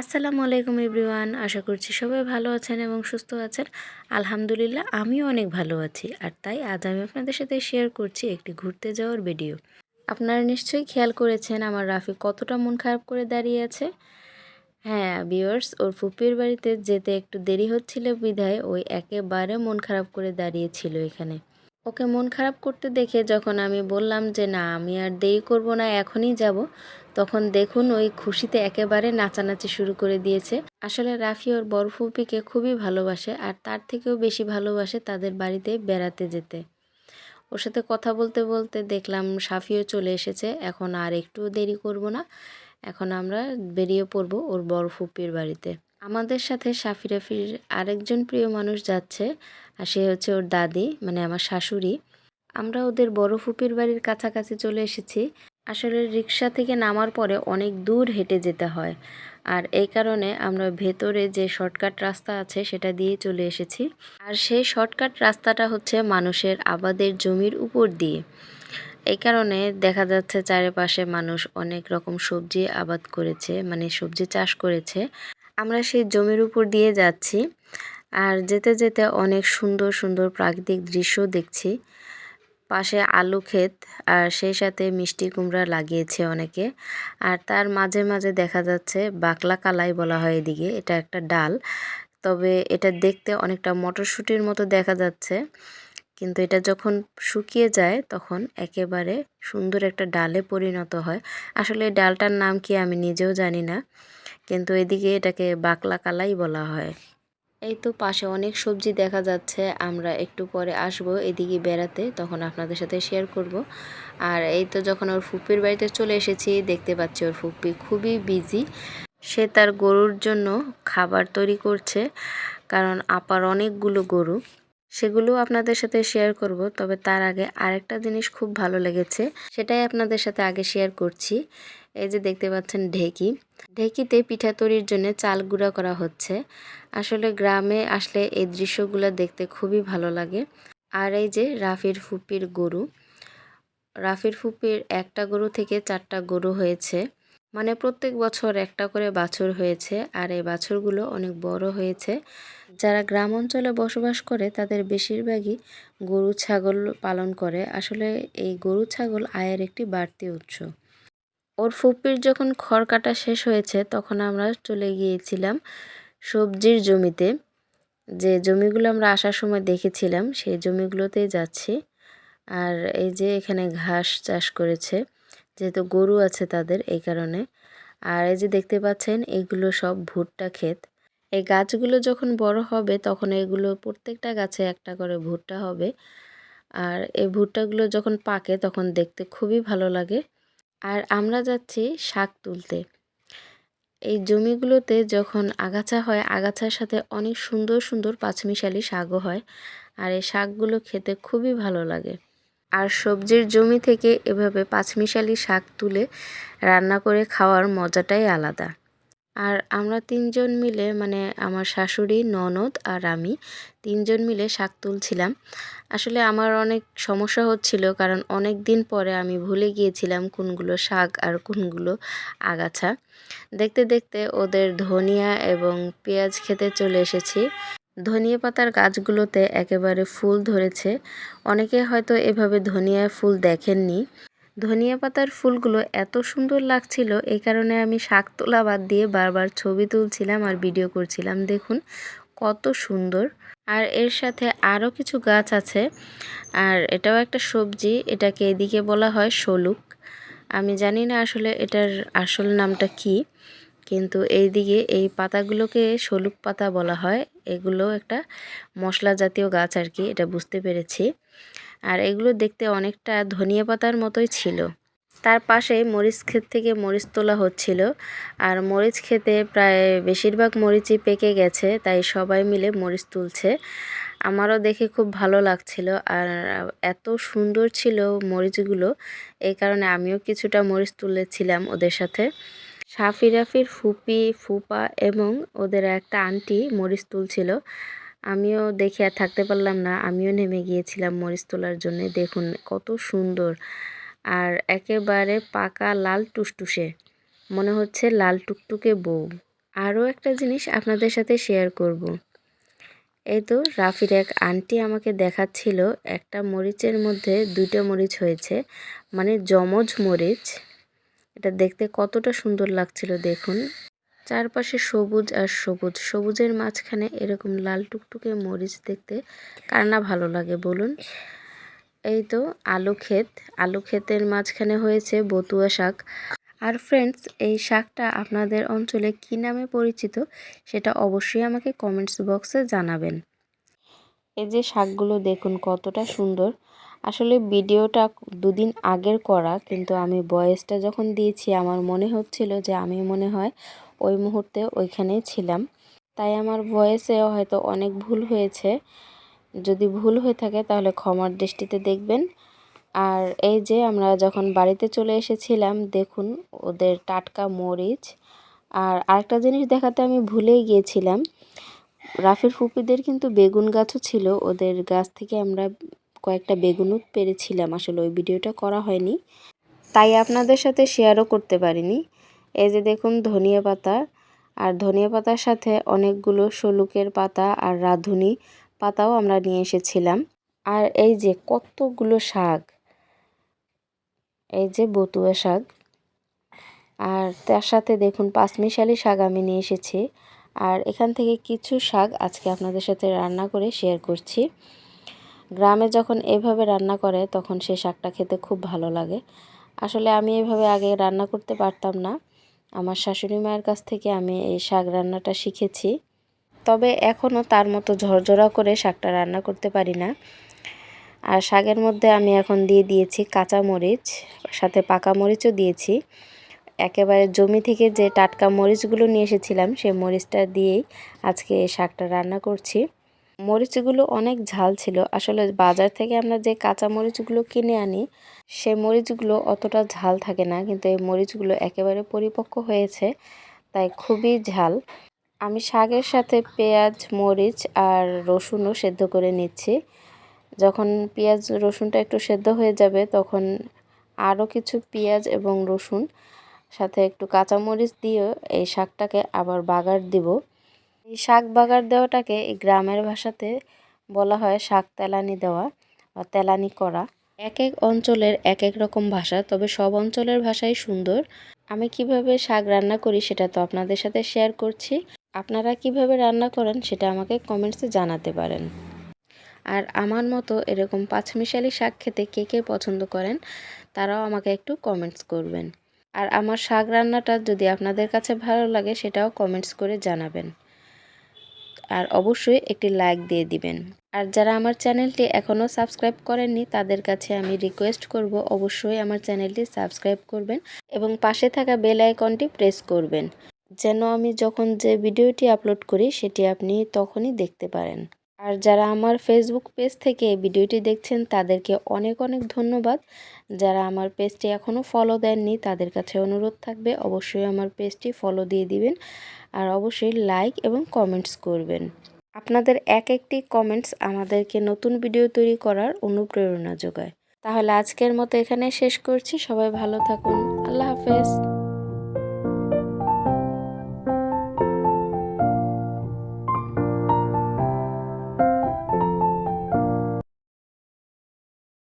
আসসালামু আলাইকুম এভরিওয়ান, আশা করছি সবাই ভালো আছেন এবং সুস্থ আছেন। আলহামদুলিল্লাহ, আমিও অনেক ভালো আছি। আর তাই আজ আমি আপনাদের সাথে শেয়ার করছি একটি ঘুরতে যাওয়ার ভিডিও আপনারা নিশ্চয়ই খেয়াল করেছেন আমার রাফি কতটা মন খারাপ করে দাঁড়িয়ে আছে। হ্যাঁ বিয়ার্স ওর ফুপির বাড়িতে যেতে একটু দেরি হচ্ছিল বিধায় ওই একেবারে মন খারাপ করে দাঁড়িয়েছিল এখানে। ওকে মন খারাপ করতে দেখে যখন আমি বললাম যে, না, আমি আর দেরি করব না, এখনই যাব তখন দেখুন ওই খুশিতে একেবারে নাচানাচি শুরু করে দিয়েছে। আসলে রাফি ওর বড় ফুপিকে খুবই ভালোবাসে আর তার থেকেও বেশি ভালোবাসে তাদের বাড়িতে বেড়াতে যেতে। ওর সাথে কথা বলতে বলতে দেখলাম সাফিও চলে এসেছে, এখন আর একটু দেরি করব না। এখন আমরা বেরিয়ে পড়ব ওর বড় ফুপির বাড়িতে। আমাদের সাথে সাফি রাফির আরেকজন প্রিয় মানুষ যাচ্ছে আর সে হচ্ছে ওর দাদি মানে আমার শাশুড়ি। আমরা ওদের বড় ফুপির বাড়ির কাছাকাছি চলে এসেছি। আসলে রিক্সা থেকে নামার পরে অনেক দূর হেঁটে যেতে হয়। আর এই কারণে আমরা ভেতরে যে শর্টকাট রাস্তা আছে সেটা দিয়ে চলে এসেছি। আর সেই শর্টকাট রাস্তাটা হচ্ছে মানুষের আবাদের জমির উপর দিয়ে। এই কারণে দেখা যাচ্ছে চারিপাশে মানুষ অনেক রকম সবজি আবাদ করেছে মানে সবজি চাষ করেছে। আমরা সেই জমির উপর দিয়ে যাচ্ছি। আর যেতে যেতে অনেক সুন্দর সুন্দর প্রাকৃতিক দৃশ্য দেখছি। পাশে আলু ক্ষেত, আর সেই সাথে মিষ্টি কুমড়া লাগিয়েছে অনেকে। আর তার মাঝে মাঝে দেখা যাচ্ছে বাকলা কালাই বলা হয় এদিকে, এটা একটা ডাল। তবে এটা দেখতে অনেকটা মটরশুঁটির মতো দেখা যাচ্ছে, কিন্তু এটা যখন শুকিয়ে যায় তখন একেবারে সুন্দর একটা ডালে পরিণত হয়। আসলে ডালটার নাম কি আমি নিজেও জানি না, কিন্তু এদিকে এটাকে বাকলা কালাই বলা হয়। এই তো পাশে অনেক সবজি দেখা যাচ্ছে, আমরা একটু পরে আসব এদিকে বেড়াতে, তখন আপনাদের সাথে শেয়ার করব। আর এই তো যখন ওর ফুপির বাড়িতে চলে এসেছি, দেখতে পাচ্ছি ওর ফুপি খুবই বিজি সে তার গরুর জন্য খাবার তৈরি করছে, কারণ আপার অনেকগুলো গরু। সেগুলো আপনাদের সাথে শেয়ার করব, তবে তার আগে আরেকটা জিনিস খুব ভালো লেগেছে, সেটাই আপনাদের সাথে আগে শেয়ার করছি। এই যে দেখতে পাচ্ছেন ঢেকি। ঢেকিতে পিঠা তৈরির জন্য চাল গুঁড়া করা হচ্ছে। আসলে গ্রামে আসলে এই দৃশ্যগুলো দেখতে খুবই ভালো লাগে। আর এই যে রাফির ফুপির গরু। রাফির ফুপির একটা গরু থেকে চারটা গরু হয়েছে। মানে প্রত্যেক বছর একটা করে বাছুর হয়েছে। আর এই বাছুরগুলো অনেক বড় হয়েছে। যারা গ্রাম অঞ্চলে বসবাস করে তাদের বেশিরভাগই গরু ছাগল পালন করে। আসলে এই গরু ছাগল আয়ের একটি বাড়তি উৎস। ওর ফুপির যখন খড় কাটা শেষ হয়েছে, তখন আমরা চলে গিয়েছিলাম সবজির জমিতে। যে জমিগুলো আমরা আসার সময় দেখেছিলাম, সেই জমিগুলোতেই যাচ্ছি। আর এই যে এখানে ঘাস চাষ করেছে, যেহেতু গরু আছে তাদের, এই কারণে। আর এই যে দেখতে পাচ্ছেন, এগুলো সব ভুট্টা ক্ষেত। এই গাছগুলো যখন বড় হবে, তখন এগুলো প্রত্যেকটা গাছে একটা করে ভুট্টা হবে। আর এই ভুট্টাগুলো যখন পাকে, তখন দেখতে খুবই ভালো লাগে। আর আমরা যাচ্ছি শাক তুলতে। এই জমিগুলোতে যখন আগাছা হয়, আগাছার সাথে অনেক সুন্দর সুন্দর পাঁচমিশালি শাকও হয় আর এই শাকগুলো খেতে খুবই ভালো লাগে। আর সবজির জমি থেকে এভাবে পাঁচমিশালি শাক তুলে রান্না করে খাওয়ার মজাটাই আলাদা। আর আমরা তিনজন মিলে মানে আমার শাশুড়ি, ননদ আর আমি, তিনজন মিলে শাক তুলছিলাম। আসলে আমার অনেক সমস্যা হচ্ছিল, কারণ অনেক দিন পরে আমি ভুলে গিয়েছিলাম কোনগুলো শাক আর কোনগুলো আগাছা। দেখতে দেখতে ওদের ধনিয়া এবং পেঁয়াজ খেতে চলে এসেছি। ধনিয়া পাতার গাছগুলোতে একেবারে ফুল ধরেছে। অনেকে হয়তো এভাবে ধনিয়া ফুল দেখেননি। ধনিয়া পাতার ফুলগুলো এত সুন্দর লাগছিল এই কারণে আমি শাক তোলা বাদ দিয়ে বারবার ছবি তুলছিলাম আর ভিডিও করছিলাম। দেখুন, কত সুন্দর। আর এর সাথে আরও কিছু গাছ আছে, আর এটাও একটা সবজি, এটাকে এদিকে বলা হয় শলুক। আমি জানি না আসলে এটার আসল নামটা কি, কিন্তু এইদিকে এই পাতাগুলোকে শলুক পাতা বলা হয়। এগুলো একটা মশলা জাতীয় গাছ আর কি, এটা বুঝতে পেরেছি। আর এগুলো দেখতে অনেকটা ধনিয়া পাতার মতোই ছিল। তার পাশে মরিচ ক্ষেত থেকে মরিচ তোলা হচ্ছিল। আর মরিচ খেতে প্রায় বেশিরভাগ মরিচই পেকে গেছে, তাই সবাই মিলে মরিচ তুলছে। আমারও দেখে খুব ভালো লাগছিল। আর এত সুন্দর ছিল মরিচগুলো, এই কারণে আমিও কিছুটা মরিচ তুলেছিলাম ওদের সাথে। সাফি রাফির ফুপি, ফুপা এবং ওদের একটা আন্টি মরিচ তুলছিল। আমিও দেখে আর থাকতে পারলাম না। আমিও নেমে গিয়েছিলাম মরিচ তোলার জন্য। দেখুন কত সুন্দর। আর একেবারে পাকা লাল টুসটুসে। মনে হচ্ছে লাল টুকটুকে বউ। আরও একটা জিনিস আপনাদের সাথে শেয়ার করব। এই তো রাফির এক আন্টি আমাকে দেখাচ্ছিল একটা মরিচের মধ্যে দুইটা মরিচ হয়েছে। মানে জমজ মরিচ। এটা দেখতে কতটা সুন্দর লাগছিল দেখুন। চারপাশে সবুজ আর সবুজ। সবুজের মাঝখানে এরকম লাল টুকটুকে মরিচ দেখতে কার না ভালো লাগে বলুন? এই তো আলু ক্ষেত। আলু ক্ষেতের মাঝখানে হয়েছে বতুয়া শাক। আর ফ্রেন্ডস এই শাকটা আপনাদের অঞ্চলে কি নামে পরিচিত সেটা অবশ্যই আমাকে কমেন্টস বক্সে জানাবেন। এই যে শাকগুলো দেখুন কতটা সুন্দর। আসলে ভিডিওটা দুদিন আগের করা, কিন্তু আমি বয়েসটা যখন দিয়েছি আমার মনে হচ্ছিল যে আমি মনে হয় ওই মুহূর্তে ওইখানেই ছিলাম। তাই আমার ভয়েসে হয়তো অনেক ভুল হয়েছে। যদি ভুল হয়ে থাকে তাহলে ক্ষমার দৃষ্টিতে দেখবেন। আর এই যে আমরা যখন বাড়িতে চলে এসেছিলাম, দেখুন ওদের টাটকা মরিচ। আর আরেকটা জিনিস দেখাতে আমি ভুলেই গিয়েছিলাম, রাফির ফুপিদের কিন্তু বেগুন গাছও ছিল। ওদের গাছ থেকে আমরা কয়েকটা বেগুনও পেরেছিলাম, আসলে ওই ভিডিওটা করা হয়নি। তাই আপনাদের সাথে শেয়ারও করতে পারিনি। এই যে দেখুন ধনিয়া পাতা, আর ধনিয়া পাতার সাথে অনেকগুলো শলুকের পাতা আর রাঁধুনি পাতাও আমরা নিয়ে এসেছিলাম। আর এই যে কতগুলো শাক, এই যে বতুয়া শাক, আর তার সাথে দেখুন পাঁচমিশালি শাক আমি নিয়ে এসেছি। আর এখান থেকে কিছু শাক আজকে আপনাদের সাথে রান্না করে শেয়ার করছি। গ্রামে যখন এভাবে রান্না করে, তখন সে শাকটা খেতে খুব ভালো লাগে। আসলে আমি এভাবে আগে রান্না করতে পারতাম না। আমার শাশুড়ি মায়ের কাছ থেকে আমি এই শাক রান্নাটা শিখেছি। তবে এখনও তার মতো ঝরঝরা করে শাকটা রান্না করতে পারি না। আর শাকের মধ্যে আমি এখন দিয়ে দিয়েছি কাঁচা মরিচ, সাথে পাকা মরিচও দিয়েছি। একেবারে জমি থেকে যে টাটকা মরিচগুলো নিয়ে এসেছিলাম, সেই মরিচটা দিয়েই আজকে শাকটা রান্না করছি। মরিচগুলো অনেক ঝাল ছিল। আসলে বাজার থেকে আমরা যে কাঁচা মরিচগুলো কিনে আনি, সে মরিচগুলো অতটা ঝাল থাকে না। কিন্তু এই মরিচগুলো একেবারে পরিপক্ক হয়েছে, তাই খুবই ঝাল। আমি শাকের সাথে পেঁয়াজ, মরিচ আর রসুনও সেদ্ধ করে নিচ্ছি। যখন পেঁয়াজ, রসুনটা একটু সেদ্ধ হয়ে যাবে, তখন আরও কিছু পেঁয়াজ এবং রসুন, সাথে একটু কাঁচামরিচ দিয়ে এই শাকটাকে আবার বাগার দিব। এই শাক বাগার দেওয়াটাকে এই গ্রামের ভাষাতে বলা হয় শাক তেলানি দেওয়া বা তেলানি করা। এক এক অঞ্চলের এক এক রকম ভাষা, তবে সব অঞ্চলের ভাষাই সুন্দর। আমি কীভাবে শাক রান্না করি সেটা তো আপনাদের সাথে শেয়ার করছি। আপনারা কীভাবে রান্না করেন সেটা আমাকে কমেন্টসে জানাতে পারেন। আর আমার মতো এরকম পাঁচমিশালি শাক খেতে কে কে পছন্দ করেন, তারাও আমাকে একটু কমেন্টস করবেন। আর আমার শাক রান্নাটা যদি আপনাদের কাছে ভালো লাগে সেটাও কমেন্টস করে জানাবেন। আর অবশ্যই একটি লাইক দিয়ে দিবেন। আর যারা আমার চ্যানেলটি এখনও সাবস্ক্রাইব করেননি, তাদের কাছে আমি রিকোয়েস্ট করব অবশ্যই আমার চ্যানেলটি সাবস্ক্রাইব করবেন এবং পাশে থাকা বেল আইকনটি প্রেস করবেন। যেন আমি যখন যে ভিডিওটি আপলোড করি, সেটি আপনি তখনই দেখতে পারেন। আর যারা আমার ফেসবুক পেজ থেকে ভিডিওটি দেখছেন, তাদেরকে অনেক অনেক ধন্যবাদ। যারা আমার পেজটি এখনও ফলো দেননি, তাদের কাছে অনুরোধ থাকবে, অবশ্যই আমার পেজটি ফলো দিয়ে দিবেন আর অবশ্যই লাইক এবং কমেন্টস করবেন। আপনাদের এক একটি কমেন্টস আমাদেরকে নতুন ভিডিও তৈরি করার অনুপ্রেরণা যোগায়। তাহলে আজকের মতো এখানে শেষ করছি। সবাই ভালো থাকুন। আল্লাহ হাফেজ।